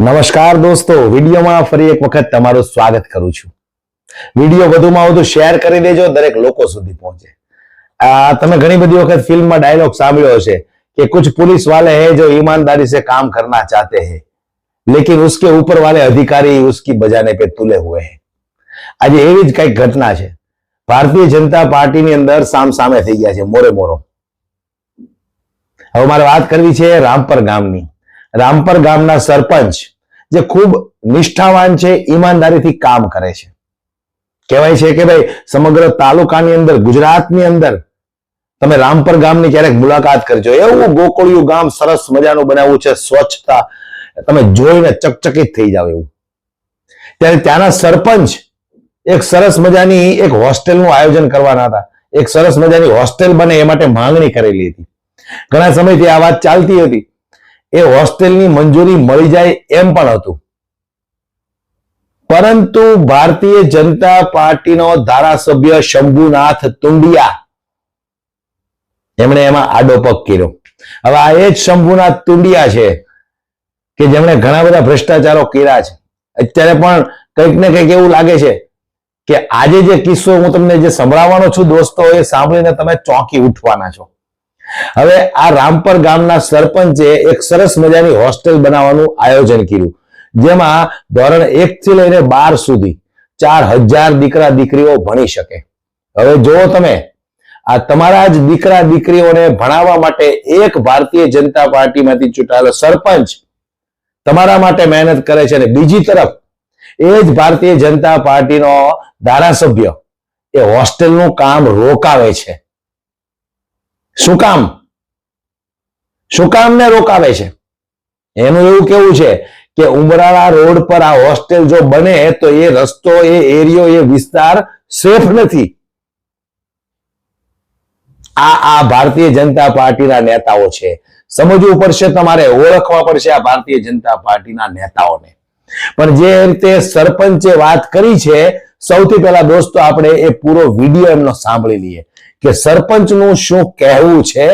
નમસ્કાર દોસ્તો, વિડીયોમાં ફરી એક વખત તમારું સ્વાગત કરું છું. વીડિયો વધુમાં વધુ શેર કરી દેજો, દરેક લોકો સુધી પહોંચે. આ, તમે ઘણી બધી વખત ફિલ્મમાં ડાયલોગ સાંભળ્યો હશે કે કુછ પોલીસ વાલે હે જો ઈમાનદારી કામ કરના ચાતે હે. લેકિન ઉસકે ઉપર વાલે અધિકારી ઉસકી બજાને પે તુલે હુએ હે. આજે એવી જ કંઈક ઘટના છે. ભારતીય જનતા પાર્ટીની અંદર સામ સામે થઈ ગયા છે, મોરે મોરો. હવે મારે વાત કરવી છે રામપર ગામની. રામપર ગામના સરપંચ જે ખૂબ નિષ્ઠાવાન છે, ઈમાનદારીથી કામ કરે છે. કહેવાય છે કે ભાઈ, સમગ્ર તાલુકાની અંદર, ગુજરાતની અંદર તમે રામપર ગામની ક્યારેક મુલાકાત કરજો. એવું ગોકળિયું ગામ સરસ મજાનું બનાવવું છે, સ્વચ્છતા. તમે જોઈને ચકચકિત થઈ જાવ એવું. ત્યારે ત્યાંના સરપંચ એક સરસ મજાની એક હોસ્ટેલનું આયોજન કરવાના હતા. એક સરસ મજાની હોસ્ટેલ બને એ માટે માંગણી કરેલી હતી. ઘણા સમયથી આ વાત ચાલતી હતી. એ હોસ્ટેલની મંજૂરી મળી જાય એમ પણ હતું. પરંતુ ભારતીય જનતા પાર્ટીનો ધારાસભ્ય શંભુનાથ તુંડિયા એમણે એમાં આડો કર્યો. હવે આ એ જ શંભુનાથ તુંડિયા છે કે જેમણે ઘણા બધા ભ્રષ્ટાચારો કર્યા છે. અત્યારે પણ કંઈક ને કંઈક એવું લાગે છે કે આજે જે કિસ્સો હું તમને જે સંભળાવવાનો છું દોસ્તો, એ સાંભળીને તમે ચોંકી ઉઠવાના છો. હવે આ રામપર ગામના સરપંચે એક સરસ મજાની હોસ્ટેલ બનાવવાનું આયોજન કર્યું, જેમાં ધોરણ એક થી લઈને બાર સુધી ચાર હજાર દીકરા દીકરીઓ ભણી શકે. હવે જુઓ તમે, આ તમારા જ દીકરા દીકરીઓને ભણાવવા માટે એક ભારતીય જનતા પાર્ટીમાંથી ચૂંટાયેલો સરપંચ તમારા માટે મહેનત કરે છે અને બીજી તરફ, એ જ ભારતીય જનતા પાર્ટીનો ધારાસભ્ય એ હોસ્ટેલનું કામ રોકાવે છે. શું કામ? શું કામ ને રોકાવે છે? એનું એવું કેવું છે કે ઉમરાળા રોડ પર આ હોસ્ટેલ જો બને તો એ રસ્તો, એ એરિયો એ વિસ્તાર સેફ નથી. આ આ ભારતીય જનતા પાર્ટીના નેતાઓ છે. સમજવું પડશે તમારે, ઓળખવા પડશે આ ભારતીય જનતા પાર્ટીના નેતાઓને. પણ જે રીતે સરપંચે વાત કરી છે, સૌથી પહેલા દોસ્તો, આપણે એ પૂરો વીડિયો એમનો સાંભળી લઈએ. કે સરપંચનું શું કહેવું છે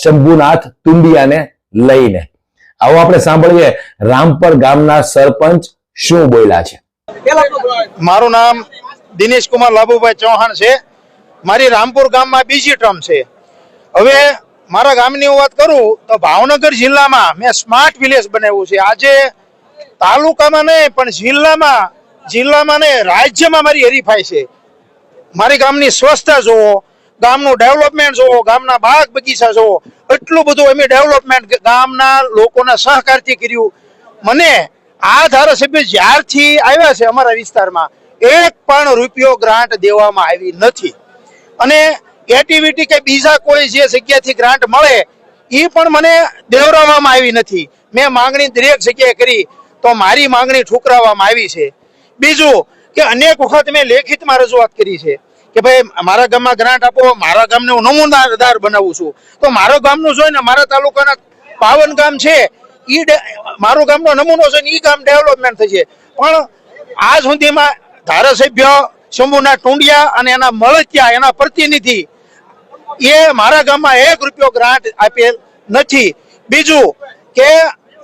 શંભુનાથ તુંડિયાને લઈને? આવો આપણે સાંભળીએ રામપર ગામના સરપંચ શું બોલ્યા છે. મારું નામ દિનેશ કુમાર લાભુભાઈ ચૌહાણ છે. મારી રામપુર ગામમાં બીજી ટર્મ છે. હવે મારા ગામની વાત કરું તો ભાવનગર જિલ્લામાં મેં સ્માર્ટ વિલેજ બનાવ્યું છે. આજે તાલુકામાં નહીં, પણ જિલ્લામાં જિલ્લામાં ને રાજ્યમાં મારી હરીફાઈ છે. મારી ગામની સ્વચ્છતા જોવો ગામનું ડેવલપમેન્ટ જોવો, ગામના બાગ બગીચા જોવો, એટલું બધું અમે ડેવલપમેન્ટ ગામના લોકોના સહકારથી કર્યું. મને આ ધારાસભ્ય જ્યારથી આવ્યા છે અમારા વિસ્તારમાં, એક પણ રૂપિયો ગ્રાન્ટ દેવામાં આવી નથી. અને એટીવીટી કે બીજા કોઈ જે જગ્યાથી ગ્રાન્ટ મળે એ પણ મને દેવરાવવામાં આવી નથી. મેં માંગણી દરેક જગ્યાએ કરી, તો મારી માંગણી ઠુકરાવવામાં આવી છે. બીજું કે અનેક વખત મેં લેખિતમાં રજૂઆત કરી છે. કે ભાઈ, મારા ગામમાં ગ્રાન્ટ આપો, મારા ગામને હું નમૂનાદાર બનાવું છું. તો મારા ગામનું જોઈને મારા તાલુકાના પાવન ગામ છે, ઈ મારું ગામનો નમૂનો છે ને, ઈ ગામ ડેવલપમેન્ટ થશે. પણ આજ સુધીમાં ધારાસભ્ય શંભુના ટુંડિયા અને એના મળતિયા, એના પ્રતિનિધિ, એ મારા ગામમાં એક રૂપિયો ગ્રાન્ટ આપેલ નથી. બીજું કે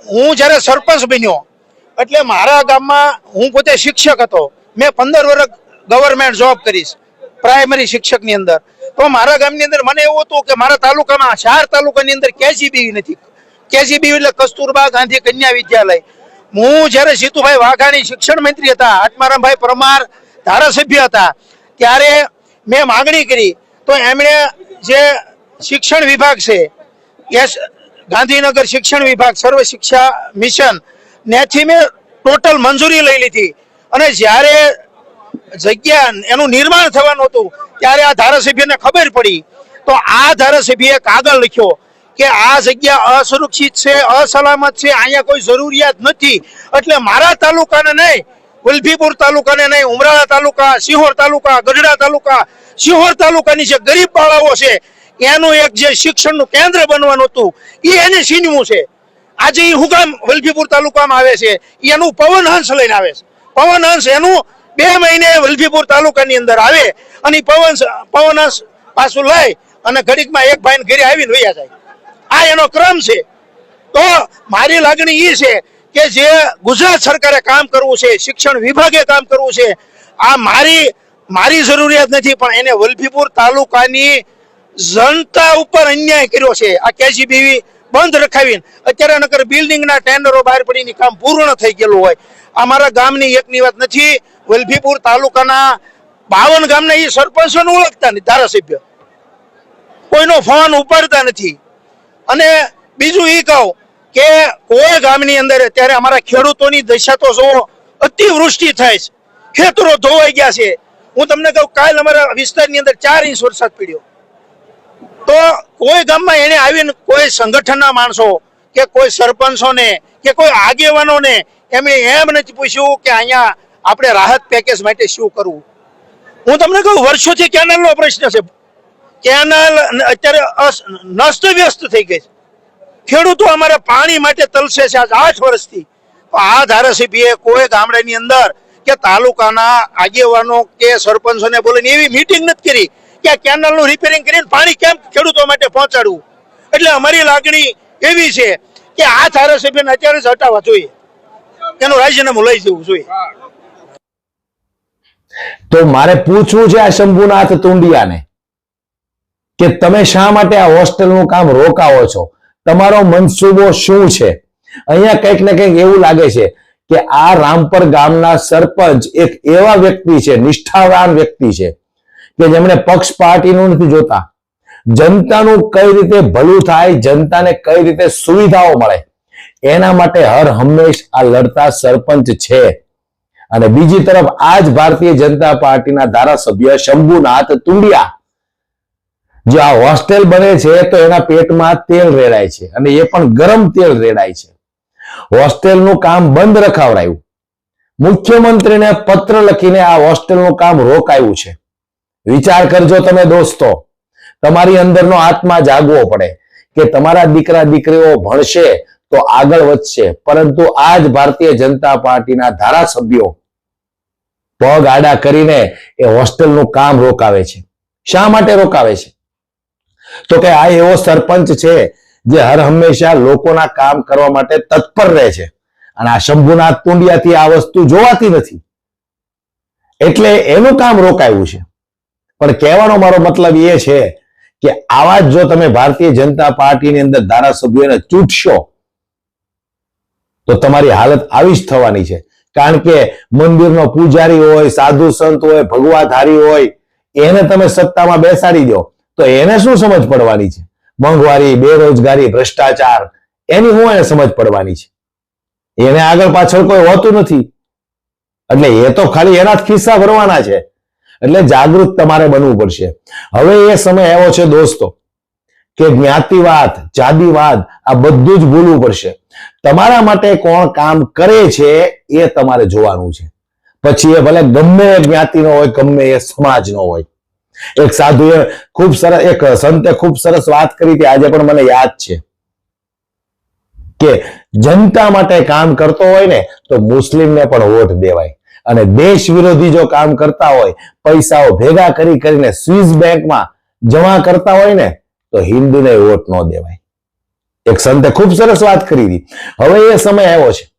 હું જ્યારે સરપંચ બન્યો, એટલે મારા ગામમાં હું પોતે શિક્ષક હતો. મેં પંદર વર્ષ ગવર્મેન્ટ જોબ કરીશ. પ્રાઇમરી શિક્ષકની અંદર. તો મારા ગામની અંદર મને એવું હતું કે મારા તાલુકામાં ચાર તાલુકાની અંદર કેજીબી નથી. કેજીબી એટલે કસ્તુરબા ગાંધી કન્યા વિદ્યાલય. હું જ્યારે સીતુભાઈ વાઘાણી શિક્ષણ મંત્રી હતા, આત્મારામભાઈ પરમાર ધારાસભ્ય હતા, ત્યારે મેં માગણી કરી, તો એમણે જે શિક્ષણ વિભાગ છે યસ ગાંધીનગર શિક્ષણ વિભાગ, સર્વ શિક્ષા મિશન, ત્યાંથી મેં ટોટલ મંજૂરી લઈ લીધી. અને જ્યારે જગ્યા એનું નિર્માણ થવાનું હતું, ત્યારે આ ધારાસભ્યને ખબર પડી. તો આ ધારાસભ્યએ કાગળ લખ્યો કે આ જગ્યા અસુરક્ષિત છે, અસલામત છે, અહીંયા કોઈ જરૂરિયાત નથી. એટલે મારા તાલુકાને નહીં ઉલભીપુર તાલુકાને નહીં, ઉમરાળા તાલુકા સિહોર તાલુકા, ગઢડા તાલુકા સિહોર તાલુકાની જે ગરીબ બાળાઓ છે, એનું એક જે શિક્ષણનું કેન્દ્ર બનવાનું હતું એ એને છીનવું છે. આજે એ હુકામ વલભીપુર તાલુકામાં આવે છે. એનું પવન હંસ લઈને આવે છે. પવન હંસ એનું બે મહિને વલભીપુર તાલુકાની અંદર આવે અને પવન પવન હંસ પાછું લઈ અને ઘડીકમાં એક ભાઈને ઘરે આવીને વૈયા જાય. આ એનો ક્રમ છે. તો મારી લાગણી એ છે કે જે ગુજરાત સરકારે કામ કરવું છે, શિક્ષણ વિભાગે કામ કરવું છે, આ મારી મારી જરૂરિયાત નથી, પણ એને વલભીપુર તાલુકાની જનતા ઉપર અન્યાય કર્યો છે. આ કેજીબીવી બંધ રખાવીને અત્યારે નકર બિલ્ડિંગના ટેન્ડરો બહાર પડીને કામ પૂર્ણ થઈ ગયેલું હોય. આ મારા ગામની એકની વાત નથી વલભીપુર તાલુકાના બાવન ગામના એ સરપંચોને ઓળખતા નથી, ધારાસભ્ય. કોઈનો ફોન ઉપાડતા નથી. અને બીજું એ કહું કે કોઈ ગામની અંદર અત્યારે અમારા ખેડૂતોની દશા તો જુઓ, અતિવૃષ્ટિ થાય છે. ખેતરો ધોવાઈ ગયા છે. હું તમને કહું, કાલ અમારા વિસ્તારની અંદર ચાર ઇંચ વરસાદ પડ્યો. તો કોઈ ગામમાં એને આવીને કોઈ સંગઠનના માણસો કે કોઈ સરપંચોને કે કોઈ આગેવાનોને એમણે એમ નથી પૂછ્યું કે અહીંયા આપણે રાહત પેકેજ માટે શું કરવું? હું તમને કહું, વર્ષોથી કેનાલનો પ્રશ્ન છે. કેનાલ અત્યારે અસ- નસ્તવ્યસ્ત થઈ ગઈ છે. ખેડૂતો અમારે પાણી માટે તલસે છે આજ આઠ વર્ષથી. આ ધારાસભ્યએ કોઈ ગામડાની અંદર કે તાલુકાના આગેવાનો કે સરપંચોને બોલીને એવી મિટિંગ નથી કરી કે આ કેનાલનું રિપેરિંગ કરીને પાણી કેમ ખેડૂતો માટે પહોંચાડવું? એટલે અમારી લાગણી એવી છે કે આ ધારાસભ્યને અત્યારે જ હટાવવા જોઈએ. એનું રાજીનામું લઈ જવું જોઈએ. તો મારે પૂછવું છે આ શંભુનાથ તુંડિયાને કે તમે શા માટે આ હોસ્ટેલનું કામ રોકાવો છો? તમારો મનસૂબો શું છે? અહીંયા કંઈક ને કંઈક એવું લાગે છે કે આ રામપર ગામના સરપંચ એક એવા વ્યક્તિ છે, નિષ્ઠાવાન વ્યક્તિ છે, કે જેમણે પક્ષ પાર્ટીનું નથી જોતા. જનતાનું કઈ રીતે ભલું થાય, જનતાને કઈ રીતે સુવિધાઓ મળે, એના માટે હર હંમેશ આ લડતા સરપંચ છે. અને બીજી તરફ આ જ ભારતીય જનતા પાર્ટીના ધારાસભ્ય શંભુનાથ તુંડિયા. જો આ હોસ્ટેલ બને છે, તો એના પેટમાં તેલ રેડાય છે અને એ પણ ગરમ તેલ રેડાય છે. હોસ્ટેલનું કામ બંધ રખાવડાયું. મુખ્યમંત્રીને પત્ર લખીને આ હોસ્ટેલનું કામ રોકાયું છે. વિચાર કરજો તમે દોસ્તો, તમારી અંદરનો આત્મા જાગવો પડે કે તમારા દીકરા દીકરીઓ ભણશે તો આગળ વધશે. પરંતુ આ જ ભારતીય જનતા પાર્ટીના ધારાસભ્યો પગ આડા કરીને એ હોસ્ટેલનું કામ રોકાવે છે. શા માટે રોકાવે છે? તો કે આ એવો સરપંચ છે જે હર હંમેશા લોકોના કામ કરવા માટે તત્પર રહે છે. અને આ શંભુનાથ ટુંડિયાથી આ વસ્તુ જોવાતી નથી. એટલે એનું કામ રોકાયું છે. પણ કહેવાનો મારો મતલબ એ છે કે આવા જ જો તમે ભારતીય જનતા પાર્ટીની અંદર ધારાસભ્યોને ચૂંટશો, તો તમારી હાલત આવી જ થવાની છે. કારણ કે મંદિરનો પૂજારી હોય, સાધુ સંત હોય, ભગવાધારી હોય, એને તમે સત્તામાં બેસાડી દો, તો એને શું સમજ પડવાની છે? મોંઘવારી, બેરોજગારી, ભ્રષ્ટાચાર, એની હું એને સમજ પડવાની છે. એને આગળ પાછળ કોઈ હોતું નથી. એટલે એ તો ખાલી એના જ ખિસ્સા ભરવાના છે. એટલે જાગૃત તમારે બનવું પડશે. હવે એ સમય એવો છે દોસ્તો, કે જ્ઞાતિવાદ, જાતિવાદ, આ બધું જ ભૂલવું પડશે. તમારા માટે કોણ કામ કરે છે એ તમારે જોવાનું છે. પછી એ ભલે ગમે એ જ્ઞાતિનો હોય, ગમે એ સમાજનો હોય. એક સાધુએ ખૂબ સરસ, એક સંતે ખૂબ સરસ વાત કરી હતી, આજે પણ મને યાદ છે. કે જનતા માટે કામ કરતો હોય ને, તો મુસ્લિમને પણ વોટ દેવાય. અને દેશ વિરોધી જો કામ કરતા હોય, પૈસાઓ ભેગા કરી કરીને સ્વિસ બેંકમાં જમા કરતા હોય ને, તો હિન્દુને વોટ ન દેવાય. એક સંતે ખૂબ સરસ વાત કરી. હતી હવે એ સમય આવ્યો છે.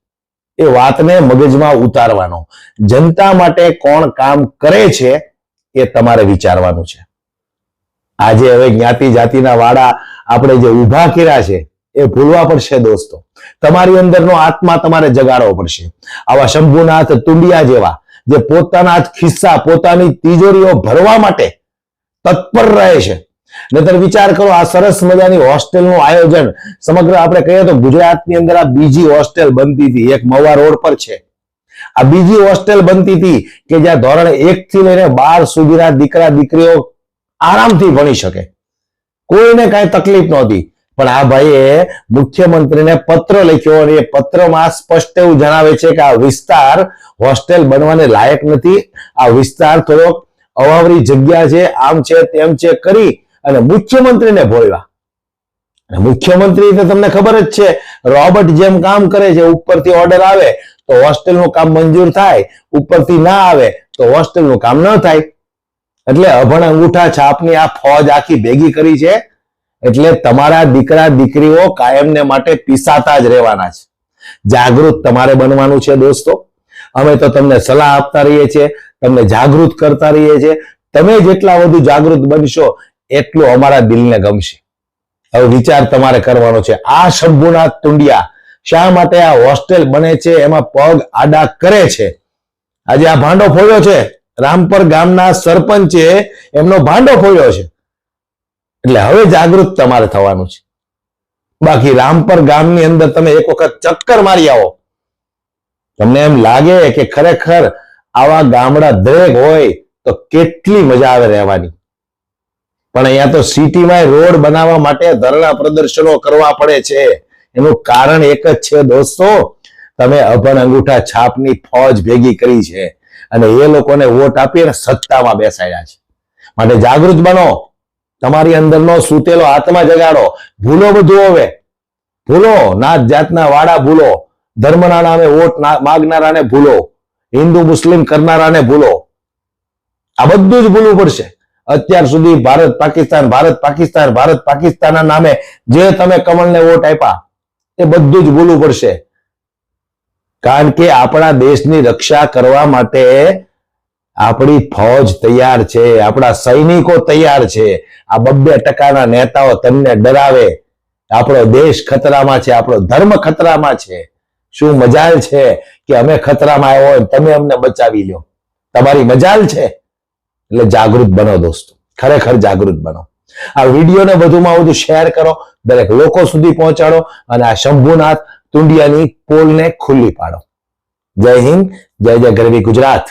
એ વાતને મગજમાં ઉતારવાનો. જનતા માટે કોણ કામ કરે છે એ તમારે વિચારવાનું છે. આજે હવે જ્ઞાતિ જાતિના વાડા આપણે જે ઊભા કર્યા છે, એ ભૂલવા પડશે દોસ્તો. તમારી અંદરનો આત્મા તમારે જગાડવો પડશે. આવા શંભુનાથ તુંડિયા જેવા જે પોતાના જ ખિસ્સા, પોતાની તિજોરીઓ ભરવા માટે તત્પર રહે છે. નહીતર વિચાર કરો, આ સરસ મજાની હોસ્ટેલનું આયોજન. સમગ્ર આપણે કહીએ તો ગુજરાતની અંદર આ બીજી હોસ્ટેલ બનતી હતી, એક મવા રોડ પર છે. આ બીજી હોસ્ટેલ બનતી હતી કે જ્યાં ધોરણ એક થી લઈને બાર સુધીના દીકરા દીકરીઓ આરામથી ભણી શકે. કોઈને કાંઈ તકલીફ નહોતી, પણ આ ભાઈએ મુખ્યમંત્રીને પત્ર લખ્યો અને એ પત્રમાં સ્પષ્ટ એવું જણાવે છે કે આ વિસ્તાર હોસ્ટેલ બનવાને લાયક નથી. આ વિસ્તાર થોડોક અવાવરી જગ્યા છે, આમ છે તેમ છે કરી અને મુખ્યમંત્રીને ભોળવા અને મુખ્યમંત્રી તો તમને ખબર જ છે, રોબર્ટ જેમ કામ કરે છે, ઉપરથી ઓર્ડર આવે, તો હોસ્ટેલનું કામ મંજૂર થાય, ઉપરથી ના આવે, તો હોસ્ટેલનું કામ ન થાય. એટલે અભણ અંગૂઠા છાપની આ ફોજ આખી ભેગી કરી છે, એટલે તમારા દીકરા, દીકરીઓ કાયમને માટે પીસાતા જ રહેવાના છે. જાગૃત તમારે બનવાનું છે દોસ્તો. અમે તો તમને સલાહ આપતા રહીએ છીએ, તમને જાગૃત કરતા રહીએ છીએ. તમે જેટલા વધુ જાગૃત બનશો એટલું અમારા દિલને ગમશે. હવે વિચાર તમારે કરવાનો છે. આ શંભુનાથ તુંડિયા શા માટે આ હોસ્ટેલ બને છે? એમાં પગ આડા કરે છે. આજે આ ભાંડો ફોડ્યો છે. રામપર ગામના સરપંચે એમનો ભાંડો ફોડ્યો છે. એટલે હવે જાગૃત તમારે થવાનું છે. બાકી રામપર ગામની અંદર તમે એક વખત ચક્કર મારી આવો. તમને એમ લાગે કે ખરેખર આવા ગામડા દરેક હોય તો કેટલી મજા આવે રહેવાની. પણ અહીંયા તો સિટીમાં રોડ બનાવવા માટે ધરણા પ્રદર્શનો કરવા પડે છે. એનું કારણ એક જ છે દોસ્તો, તમે અભણ અંગૂઠા છાપની ફોજ ભેગી કરી છે અને એ લોકોને વોટ આપી અને સત્તામાં બેસાડ્યા છે. માટે જાગૃત બનો, તમારી અંદરનો સૂતેલો આત્મા જગાડો. ભૂલો બધું હવે. ભૂલો, નાત જાતના વાડા ભૂલો. ધર્મના નામે વોટ માગનારાને ભૂલો. હિન્દુ, મુસ્લિમ કરનારાને ભૂલો. આ બધું જ ભૂલવું પડશે. અત્યાર સુધી ભારત પાકિસ્તાન ભારત પાકિસ્તાન, ભારત પાકિસ્તાનના નામે જે તમે કમલને વોટ આપ્યા, એ બધું જ ભૂલવું પડશે. કારણ કે આપણા દેશની રક્ષા કરવા માટે આપણી ફોજ તૈયાર છે, આપણા સૈનિકો તૈયાર છે. આ બબ્બે ટકાના નેતાઓ તમને ડરાવે. આપણો દેશ ખતરામાં છે, આપણો ધર્મ ખતરામાં છે. શું મજાલ છે કે અમે ખતરામાં આવ્યો તમે અમને બચાવી લો તમારી મજાલ છે. એટલે જાગૃત બનો દોસ્તો. ખરેખર જાગૃત બનો. આ વિડીયોને વધુમાં વધુ શેર કરો. દરેક લોકો સુધી પહોંચાડો અને આ શંભુનાથ તુંડિયાની પોલને ખુલ્લી પાડો. જય હિન્દ, જય જય ગરવી ગુજરાત.